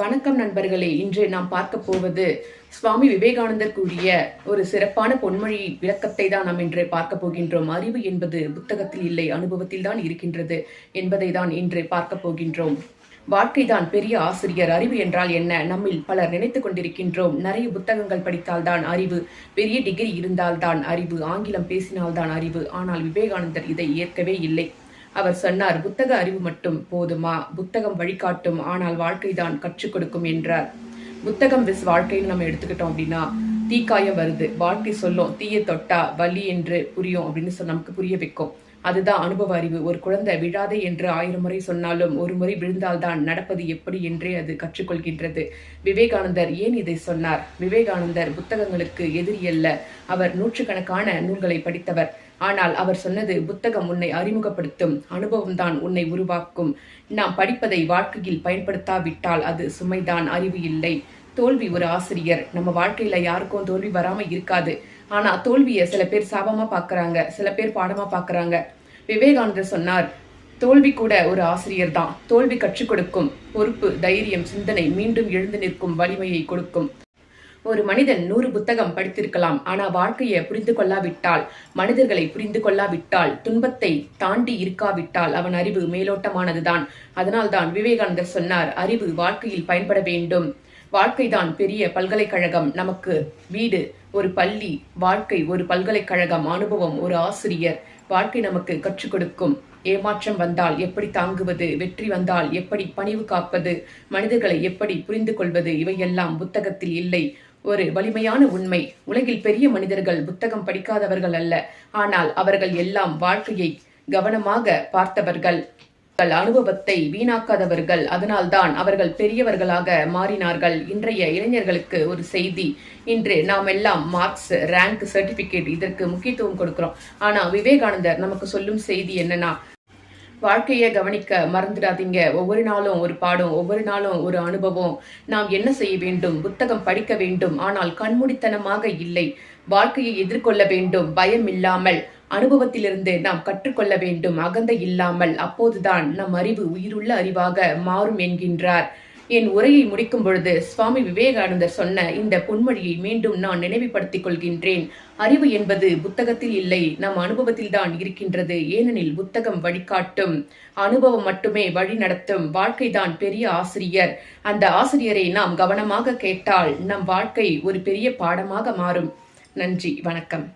வணக்கம் நண்பர்களே இன்று நாம் பார்க்க போவது சுவாமி விவேகானந்தர் கூறிய ஒரு சிறப்பான பொன்மொழி விளக்கத்தை தான் நாம் இன்று பார்க்க போகின்றோம். அறிவு என்பது புத்தகத்தில் இல்லை அனுபவத்தில் தான் இருக்கின்றது என்பதை தான் இன்று பார்க்க போகின்றோம். வாழ்க்கைதான் பெரிய ஆசிரியர். அறிவு என்றால் என்ன? நம்மில் பலர் நினைத்து கொண்டிருக்கின்றோம். நிறைய புத்தகங்கள் படித்தால்தான் அறிவு பெரிய டிகிரி இருந்தால்தான் அறிவு ஆங்கிலம் பேசினால்தான் அறிவு. ஆனால் விவேகானந்தர் இதை ஏற்கவே இல்லை. அவர் சொன்னார் புத்தக அறிவு மட்டும் போதுமா? புத்தகம் வழிகாட்டும் ஆனால் வாழ்க்கைதான் கற்றுக் கொடுக்கும் என்றார். புத்தகம் விஸ் வாழ்க்கைன்னு நம்ம எடுத்துக்கிட்டோம் அப்படின்னா தீக்காயம் வருது. வாழ்க்கை சொல்லும் தீய தொட்டா வலி என்று புரியும் அப்படின்னு சொன்ன நமக்கு புரிய வைக்கும். அதுதான் அனுபவ அறிவு. ஒரு குழந்தை விழாதே என்று ஆயிரம் முறை சொன்னாலும் ஒரு முறை விழுந்தால்தான் நடப்பது எப்படி என்றே அது கற்றுக்கொள்கின்றது. விவேகானந்தர் ஏன் இதை சொன்னார்? விவேகானந்தர் புத்தகங்களுக்கு எதிரி அல்ல. அவர் நூற்றுக்கணக்கான நூல்களை படித்தவர். ஆனால் அவர் சொன்னது புத்தகம் உன்னை அறிமுகப்படுத்தும் அனுபவம்தான் உன்னை உருவாக்கும். நாம் படிப்பதை வாழ்க்கையில் பயன்படுத்தாவிட்டால் அது சுமைதான் அறிவு இல்லை. தோல்வி ஒரு ஆசிரியர். நம்ம வாழ்க்கையில யாருக்கும் தோல்வி வராம இருக்காது. ஆனா தோல்வியை சில பேர் சாபமா பாக்குறாங்க சில பேர் பாடமா பாக்குறாங்க. விவேகானந்தர் சொன்னார் தோல்வி கூட ஒரு ஆசிரியர் தான். தோல்வி கற்றுக் கொடுக்கும் பொறுப்பு தைரியம் சிந்தனை மீண்டும் எழுந்து நிற்கும் வலிமையை கொடுக்கும். ஒரு மனிதன் நூறு புத்தகம் படித்திருக்கலாம் ஆனால் வாழ்க்கையை புரிந்து கொள்ளாவிட்டால் மனிதர்களை புரிந்து கொள்ளாவிட்டால் துன்பத்தை தாண்டி இருக்காவிட்டால் அவன் அறிவு மேலோட்டமானதுதான். அதனால்தான் விவேகானந்தர் சொன்னார் அறிவு வாழ்க்கையில் பயன்பட வேண்டும். வாழ்க்கைதான் பெரிய பல்கலைக்கழகம். நமக்கு வீடு ஒரு பள்ளி வாழ்க்கை ஒரு பல்கலைக்கழகம் அனுபவம் ஒரு ஆசிரியர். வாழ்க்கை நமக்கு கற்றுக் கொடுக்கும். ஏமாற்றம் வந்தால் எப்படி தாங்குவது? வெற்றி வந்தால் எப்படி பணிவு காப்பது? மனிதர்களை எப்படி புரிந்து கொள்வது? இவையெல்லாம் புத்தகத்தில் இல்லை. ஒரு வலிமையான உண்மை. உலகில் பெரிய மனிதர்கள் புத்தகம் படிக்காதவர்கள் அல்ல. ஆனால் அவர்கள் எல்லாம் வாழ்க்கையை கவனமாக பார்த்தவர்கள். அனுபவத்தை வீணாக்காதவர்கள். அதனால்தான் அவர்கள் பெரியவர்களாக மாறினார்கள். இன்றைய இளைஞர்களுக்கு ஒரு செய்தி. இன்று நாம் எல்லாம் மார்க்ஸ் ரேங்க் சர்டிபிகேட் இதற்கு முக்கியத்துவம் கொடுக்கிறோம். ஆனா விவேகானந்தர் நமக்கு சொல்லும் செய்தி என்னன்னா வாழ்க்கையை கவனிக்க மறந்துடாதீங்க. ஒவ்வொரு நாளும் ஒரு பாடம் ஒவ்வொரு நாளும் ஒரு அனுபவம். நாம் என்ன செய்ய வேண்டும்? புத்தகம் படிக்க வேண்டும். ஆனால் கண்மூடித்தனமாக இல்லை. வாழ்க்கையை எதிர்கொள்ள வேண்டும். பயம் இல்லாமல். அனுபவத்திலிருந்து நாம் கற்றுக்கொள்ள வேண்டும். அகந்தை இல்லாமல் அப்போதுதான் நம் அறிவு உயிருள்ள அறிவாக மாறும் என்கின்றார். என் உரையை முடிக்கும் பொழுது சுவாமி விவேகானந்தர் சொன்ன இந்த பொன்மொழியை மீண்டும் நான் நினைவுபடுத்திக் கொள்கின்றேன். அறிவு என்பது புத்தகத்தில் இல்லை நம் அனுபவத்தில்தான் இருக்கின்றது. ஏனெனில் புத்தகம் வழிகாட்டும் அனுபவம் மட்டுமே வழி நடத்தும் வாழ்க்கைதான் பெரிய ஆசிரியர். அந்த ஆசிரியரை நாம் கவனமாக கேட்டால் நம் வாழ்க்கை ஒரு பெரிய பாடமாக மாறும். நன்றி வணக்கம்.